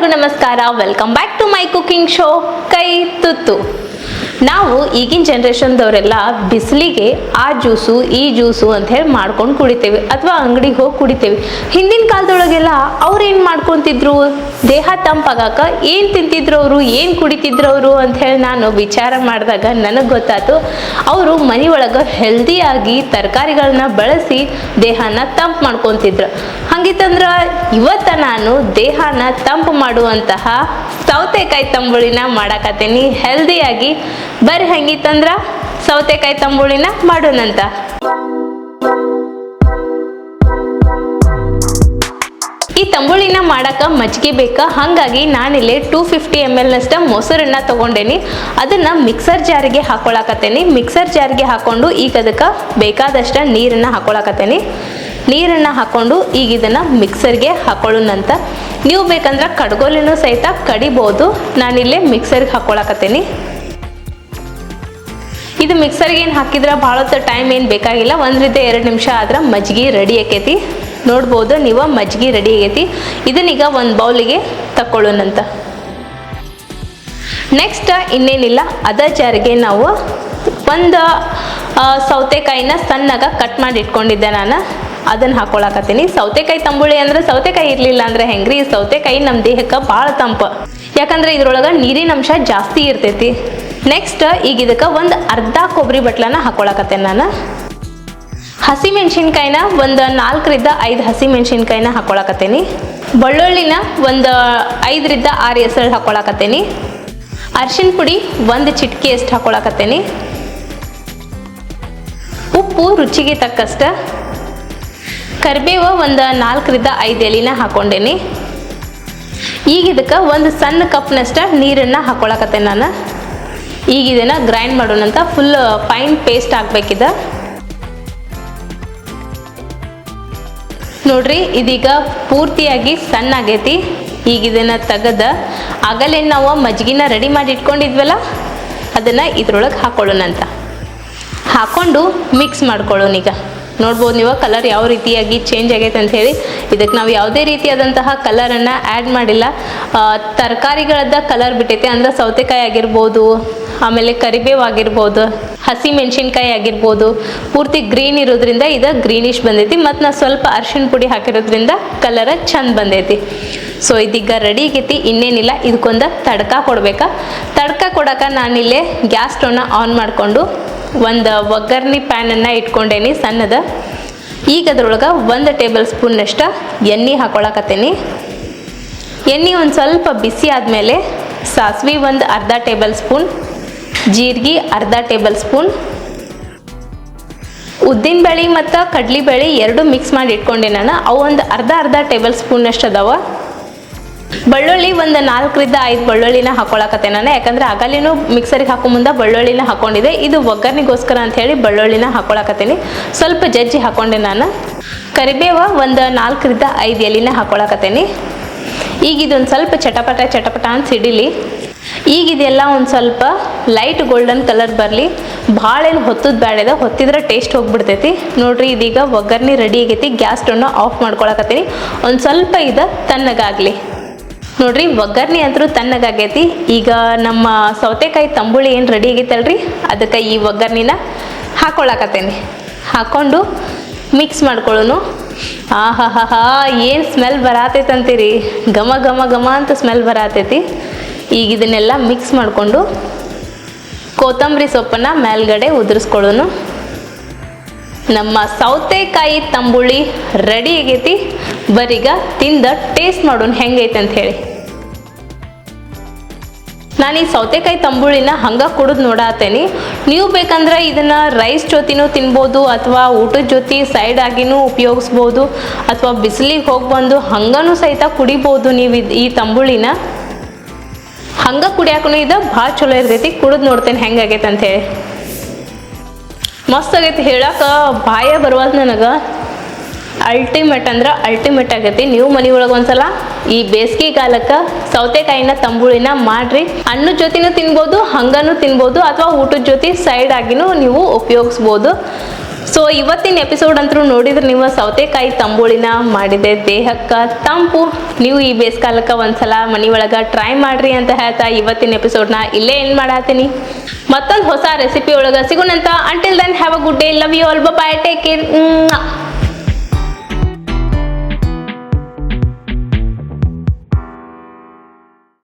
ಎಲ್ಲರಿಗೂ ನಮಸ್ಕಾರ. Welcome back to my cooking show Kai Thuthu ನಾವು ಈಗಿನ ಜನ್ರೇಷನ್ದವರೆಲ್ಲ ಬಿಸಿಲಿಗೆ ಆ ಜ್ಯೂಸು ಈ ಜ್ಯೂಸು ಅಂತ ಹೇಳಿ ಮಾಡ್ಕೊಂಡು ಕುಡಿತೇವೆ ಅಥವಾ ಅಂಗಡಿಗೆ ಹೋಗಿ ಕುಡಿತೇವೆ. ಹಿಂದಿನ ಕಾಲದೊಳಗೆಲ್ಲ ಅವ್ರು ಏನು ಮಾಡ್ಕೊತಿದ್ರು? ದೇಹ ತಂಪಾಗಾಕ ಏನು ತಿಂತಿದ್ರು ಅವರು? ಏನು ಕುಡಿತಿದ್ರು ಅವರು? ಅಂತ ಹೇಳಿ ನಾನು ವಿಚಾರ ಮಾಡಿದಾಗ ನನಗೆ ಗೊತ್ತಾಯ್ತು ಅವರು ಮನೆಯೊಳಗೆ ಹೆಲ್ದಿಯಾಗಿ ತರಕಾರಿಗಳನ್ನ ಬಳಸಿ ದೇಹನ ತಂಪು ಮಾಡ್ಕೊತಿದ್ರು. ಹಂಗಿತ್ತಂದ್ರೆ ಇವತ್ತ ನಾನು ದೇಹನ ತಂಪು ಮಾಡುವಂತಹ ಸೌತೆಕಾಯಿ ತಂಬುಳಿನ ಮಾಡಾಕತ್ತೀನಿ. ಹೆಲ್ದಿಯಾಗಿ ಬರ್ರಿ ಹಂಗಿತ್ತಂದ್ರ ಸೌತೆಕಾಯಿ ತಂಬುಳಿನ ಮಾಡೋಣಂತ ಈ ತಂಬುಳಿನ ಮಾಡಕ್ಕೆ ಮಜ್ಜಿಗೆ ಬೇಕಾ, ಹಾಗಾಗಿ ನಾನಿಲ್ಲಿ ಟೂ ಫಿಫ್ಟಿ ಎಂ ಎಲ್ನಷ್ಟ ಮೊಸರನ್ನ ತೊಗೊಂಡೇನಿ. ಅದನ್ನು ಮಿಕ್ಸರ್ ಜಾರಿಗೆ ಹಾಕೊಳಕತ್ತೇನಿ. ಮಿಕ್ಸರ್ ಜಾರಿಗೆ ಹಾಕೊಂಡು ಈಗ ಅದಕ್ಕೆ ಬೇಕಾದಷ್ಟು ನೀರನ್ನು ಹಾಕೊಳಕತ್ತೇನಿ. ನೀರನ್ನು ಹಾಕೊಂಡು ಈಗ ಇದನ್ನು ಮಿಕ್ಸರ್ಗೆ ಹಾಕೊಳ್ಳೋಣಂತ ನೀವು ಬೇಕಂದ್ರೆ ಕಡ್ಗೋಲಿನೂ ಸಹಿತ ಕಡಿಬೋದು. ನಾನಿಲ್ಲೇ ಮಿಕ್ಸರ್ಗೆ ಹಾಕೊಳಕತ್ತೇನಿ. ಇದು ಮಿಕ್ಸರ್ಗೆ ಏನು ಹಾಕಿದ್ರೆ ಭಾಳ ಹೊತ್ತು ಟೈಮ್ ಏನು ಬೇಕಾಗಿಲ್ಲ. ಒಂದರಿಂದ ಎರಡು ನಿಮಿಷ ಆದ್ರೆ ಮಜ್ಜಿಗೆ ರೆಡಿ ಆಕೈತಿ ನೋಡ್ಬೋದು ನೀವು ಮಜ್ಜಿಗೆ ರೆಡಿ ಆಗೈತಿ. ಇದನ್ನೀಗ ಒಂದು ಬೌಲಿಗೆ ತಕ್ಕೊಳ್ಳೋಣಂತ. ನೆಕ್ಸ್ಟ್ ಇನ್ನೇನಿಲ್ಲ, ಅದ ಜಾರಿಗೆ ನಾವು ಒಂದು ಸೌತೆಕಾಯಿನ ಸಣ್ಣಗ ಕಟ್ ಮಾಡಿ ಇಟ್ಕೊಂಡಿದ್ದೆ ನಾನು. ಅದನ್ನು ಹಾಕೊಳಕತ್ತೀನಿ. ಸೌತೆಕಾಯಿ ತಂಬುಳಿ ಅಂದ್ರೆ ಸೌತೆಕಾಯಿ ಇರಲಿಲ್ಲ ಅಂದ್ರೆ ಹೆಂಗ್ರಿ? ಸೌತೆಕಾಯಿ ನಮ್ಮ ದೇಹಕ್ಕೆ ಭಾಳ ತಂಪು. ಯಾಕಂದ್ರೆ ಇದ್ರೊಳಗೆ ನೀರಿನ ಅಂಶ ಜಾಸ್ತಿ ಇರ್ತೈತಿ. ನೆಕ್ಸ್ಟ್ ಈಗ ಇದಕ್ಕೆ ಒಂದು ಅರ್ಧ ಕೊಬ್ಬರಿ ಬಟ್ಲನ್ನ ಹಾಕೊಳಕತ್ತೇನೆ ನಾನು. ಹಸಿ ಮೆಣಸಿನ್ಕಾಯಿನ ಒಂದು ನಾಲ್ಕರಿಂದ ಐದು ಹಸಿ ಮೆಣಸಿನ್ಕಾಯಿನ ಹಾಕೊಳಕತ್ತೇನಿ. ಬೆಳ್ಳುಳ್ಳಿನ ಒಂದು ಐದರಿಂದ ಆರು ಎಸಳು ಹಾಕೊಳಕತ್ತೇನಿ. ಅರ್ಶಿಣ ಪುಡಿ ಒಂದು ಚಿಟಕಿಯಷ್ಟು ಹಾಕೊಳಕತ್ತೇನಿ. ಉಪ್ಪು ರುಚಿಗೆ ತಕ್ಕಷ್ಟ. ಕರಿಬೇವು ಒಂದು ನಾಲ್ಕರಿಂದ ಐದು ಎಲಿನ ಹಾಕೊಂಡೇನಿ. ಈಗ ಇದಕ್ಕೆ ಒಂದು ಸಣ್ಣ ಕಪ್ನಷ್ಟ ನೀರನ್ನು ಹಾಕೊಳಕತ್ತೇನೆ ನಾನು. ಈಗ ಇದನ್ನು ಗ್ರೈಂಡ್ ಮಾಡೋಣಂತ ಫುಲ್ ಫೈನ್ ಪೇಸ್ಟ್ ಹಾಕ್ಬೇಕಿದೆ ನೋಡ್ರಿ, ಇದೀಗ ಪೂರ್ತಿಯಾಗಿ ಸಣ್ಣ ಆಗೈತಿ. ಈಗ ಇದನ್ನು ತೆಗೆದ ಆಗಲೇ ನಾವು ಮಜ್ಜಿಗೆನ ರೆಡಿ ಮಾಡಿ ಇಟ್ಕೊಂಡಿದ್ವಲ್ಲ, ಅದನ್ನು ಇದ್ರೊಳಗೆ ಹಾಕೊಳ್ಳೋಣಂತ ಹಾಕೊಂಡು ಮಿಕ್ಸ್ ಮಾಡ್ಕೊಳ್ಳೋಣ ಈಗ. ನೋಡ್ಬೋದು ನೀವು ಕಲರ್ ಯಾವ ರೀತಿಯಾಗಿ ಚೇಂಜ್ ಆಗೈತೆ ಅಂತ ಹೇಳಿ. ಇದಕ್ಕೆ ನಾವು ಯಾವುದೇ ರೀತಿಯಾದಂತಹ ಕಲರನ್ನು ಆ್ಯಡ್ ಮಾಡಿಲ್ಲ. ತರಕಾರಿಗಳದ್ದ ಕಲರ್ ಬಿಟ್ಟೈತೆ, ಅಂದ್ರೆ ಸೌತೆಕಾಯಿ ಆಗಿರ್ಬೋದು, ಆಮೇಲೆ ಕರಿಬೇವು ಆಗಿರ್ಬೋದು, ಹಸಿ ಮೆಣಸಿನ್ಕಾಯಿ ಆಗಿರ್ಬೋದು, ಪೂರ್ತಿ ಗ್ರೀನ್ ಇರೋದ್ರಿಂದ ಇದು ಗ್ರೀನಿಶ್ ಬಂದೈತಿ, ಮತ್ತು ನಾ ಸ್ವಲ್ಪ ಅರ್ಶಿನ ಪುಡಿ ಹಾಕಿರೋದ್ರಿಂದ ಕಲರ ಚಂದ ಬಂದೈತಿ. ಸೊ ಇದೀಗ ರೆಡಿ ಆಗೈತಿ, ಇನ್ನೇನಿಲ್ಲ, ಇದಕ್ಕೊಂದು ತಡ್ಕ ಕೊಡಬೇಕಾ? ತಡ್ಕ ಕೊಡೋಕೆ ನಾನಿಲ್ಲೇ ಗ್ಯಾಸ್ ಸ್ಟೋವ್ನ ಆನ್ ಮಾಡಿಕೊಂಡು ಒಂದು ಒಗ್ಗರ್ಣಿ ಪ್ಯಾನನ್ನು ಇಟ್ಕೊಂಡೇನಿ, ಸಣ್ಣದ. ಈಗ ಅದ್ರೊಳಗೆ ಒಂದು ಟೇಬಲ್ ಸ್ಪೂನ್ನಷ್ಟು ಎಣ್ಣೆ ಹಾಕೊಳಕತ್ತೇನಿ. ಎಣ್ಣೆ ಒಂದು ಸ್ವಲ್ಪ ಬಿಸಿ ಆದಮೇಲೆ ಸಾಸಿವೆ ಒಂದು ಅರ್ಧ ಟೇಬಲ್ ಸ್ಪೂನ್ ಜೀರಿಗೆ ಅರ್ಧ ಟೇಬಲ್ ಸ್ಪೂನ್ ಉದ್ದಿನಬೇಳೆ ಮತ್ತು ಕಡ್ಲೆಬೇಳೆ ಎರಡು ಮಿಕ್ಸ್ ಮಾಡಿ ಇಟ್ಕೊಂಡೆ ನಾನು. ಅವು ಒಂದು ಅರ್ಧ ಅರ್ಧ ಟೇಬಲ್ ಸ್ಪೂನಷ್ಟು ಅದಾವ. ಬೆಳ್ಳುಳ್ಳಿ ಒಂದು ನಾಲ್ಕರಿಂದ ಐದು ಬಳ್ಳುಳ್ಳಿನ ಹಾಕೊಳಕತ್ತೆ ನಾನು. ಯಾಕಂದ್ರೆ ಅಗಲಿನೂ ಮಿಕ್ಸರಿಗೆ ಹಾಕೋ ಮುಂದೆ ಬಳ್ಳುಳ್ಳಿನ ಹಾಕೊಂಡಿದೆ ಇದು ಒಗ್ಗರಣೆಗೋಸ್ಕರ ಅಂತ ಹೇಳಿ ಬಳ್ಳುಳ್ಳಿನ ಹಾಕೊಳಕತ್ತೀನಿ. ಸ್ವಲ್ಪ ಜಜ್ಜಿ ಹಾಕೊಂಡೆ ನಾನು. ಕರಿಬೇವ ಒಂದು ನಾಲ್ಕರಿಂದ ಐದು ಎಲಿನ ಹಾಕೊಳಕತ್ತೀನಿ. ಈಗ ಇದೊಂದು ಸ್ವಲ್ಪ ಚಟಪಟ ಚಟಪಟ ಅಂತ ಸಿಡಿಲಿ. ಈಗ ಇದೆಲ್ಲ ಒಂದು ಸ್ವಲ್ಪ ಲೈಟ್ ಗೋಲ್ಡನ್ ಕಲರ್ ಬರಲಿ. ಭಾಳ ಏನು ಹೊತ್ತದ ಬ್ಯಾಡದ ಹೊತ್ತಿದ್ರೆ ಟೇಸ್ಟ್ ಹೋಗ್ಬಿಡ್ತೈತಿ. ನೋಡ್ರಿ, ಇದೀಗ ಒಗ್ಗರಣೆ ರೆಡಿ ಆಗೈತಿ. ಗ್ಯಾಸ್ ಸ್ಟವ್ನ ಆಫ್ ಮಾಡ್ಕೊಳಕತ್ತೀನಿ. ಒಂದು ಸ್ವಲ್ಪ ಇದು ತಣ್ಣಗಾಗಲಿ. ನೋಡ್ರಿ, ಒಗ್ಗರಣೆ ಅಂತೂ ತಣ್ಣಗಾಗೈತಿ. ಈಗ ನಮ್ಮ ಸೌತೆಕಾಯಿ ತಂಬುಳಿ ಏನು ರೆಡಿ ಆಗೈತಲ್ರಿ? ಅದಕ್ಕೆ ಈ ಒಗ್ಗರ್ಣಿನ ಹಾಕ್ಕೊಳಕತ್ತೇನೆ ಹಾಕ್ಕೊಂಡು ಮಿಕ್ಸ್ ಮಾಡ್ಕೊಳ್ಳೋನು. ಆಹಾ ಹಾ ಏನು ಸ್ಮೆಲ್ ಬರಾತೈತೆ ಅಂತೀರಿ ಘಮ ಘಮ ಘಮ ಅಂತ ಸ್ಮೆಲ್ ಬರಾತೈತಿ. ಈಗ ಇದನ್ನೆಲ್ಲ ಮಿಕ್ಸ್ ಮಾಡಿಕೊಂಡು ಕೊತ್ತಂಬರಿ ಸೊಪ್ಪನ್ನು ಮೇಲ್ಗಡೆ ಉದುರಿಸ್ಕೊಳ್ಳೋನು. ನಮ್ಮ ಸೌತೆಕಾಯಿ ತಂಬುಳಿ ರೆಡಿ ಆಗೈತಿ. ಬರೀಗ ತಿಂದ ಟೇಸ್ಟ್ ಮಾಡೋಣ ಹೆಂಗೈತೆ ಅಂತ ಹೇಳಿ. ನಾನು ಈ ಸೌತೆಕಾಯಿ ತಂಬುಳಿನ ಹಂಗೆ ಕುಡಿದು ನೋಡತ್ತೇನೆ ನೀವು ಬೇಕಂದ್ರೆ ಇದನ್ನ ರೈಸ್ ಜೊತೆನೂ ತಿನ್ಬೋದು ಅಥವಾ ಊಟದ ಜೊತೆ ಸೈಡ್ ಆಗಿನೂ ಉಪಯೋಗಿಸ್ಬೋದು ಅಥವಾ ಬಿಸಿಲಿಗೆ ಹೋಗಿ ಬಂದು ಹಂಗನೂ ಸಹಿತ ಕುಡಿಬೋದು ನೀವು ಇದು ಈ ತಂಬುಳಿನ. ಹಂಗೆ ಕುಡಿಯಾಕನು ಇದು ಭಾಳ ಚಲೋ ಇರ್ತೈತಿ, ಕುಡಿದು ನೋಡ್ತೇನೆ ಹೆಂಗಾಗೈತೆ ಅಂತ ಹೇಳಿ. ಮಸ್ತ್ ಆಗೈತಿ ಹೇಳಕ್ಕೆ ಬಾಯ ಬರುವಲ್ದು ನನಗೆ. ಅಲ್ಟಿಮೇಟ್ ಅಂದ್ರೆ ಅಲ್ಟಿಮೇಟ್ ಆಗೈತಿ. ನೀವು ಮನೆ ಒಳಗೆ ಒಂದ್ಸಲ ಈ ಬೇಸಿಗೆ ಕಾಲಕ್ಕೆ ಸೌತೆಕಾಯಿನ, ತಂಬುಳಿನ ಮಾಡ್ರಿ. ಹಣ್ಣು ಜೊತೆನೂ ತಿನ್ಬೋದು, ಹಂಗನೂ ತಿನ್ಬೋದು, ಅಥವಾ ಊಟದ ಜೊತೆ ಸೈಡ್ ಆಗಿನೂ ನೀವು ಉಪಯೋಗಿಸ್ಬೋದು. ಸೊ ಇವತ್ತಿನ ಎಪಿಸೋಡ್ ಅಂತೂ ನೋಡಿದ್ರೆ ನೀವು ಸೌತೆಕಾಯಿ ತಂಬುಳಿನ ಮಾಡಿದೆ ದೇಹಕ್ಕೆ ತಂಪು. ನೀವು ಈ ಬೇಸ್ಕಾಲಕ್ಕೆ ಒಂದ್ಸಲ ಮನೆ ಒಳಗೆ ಟ್ರೈ ಮಾಡ್ರಿ ಅಂತ ಹೇಳ್ತಾ ಇವತ್ತಿನ ಎಪಿಸೋಡ್ನ ಇಲ್ಲೇ ಏನು ಮಾಡತ್ತೀನಿ ಮತ್ತೊಂದು ಹೊಸ ರೆಸಿಪಿ ಒಳಗೆ ಸಿಗೋಣಂತ. Until then have a good day love you all bye take care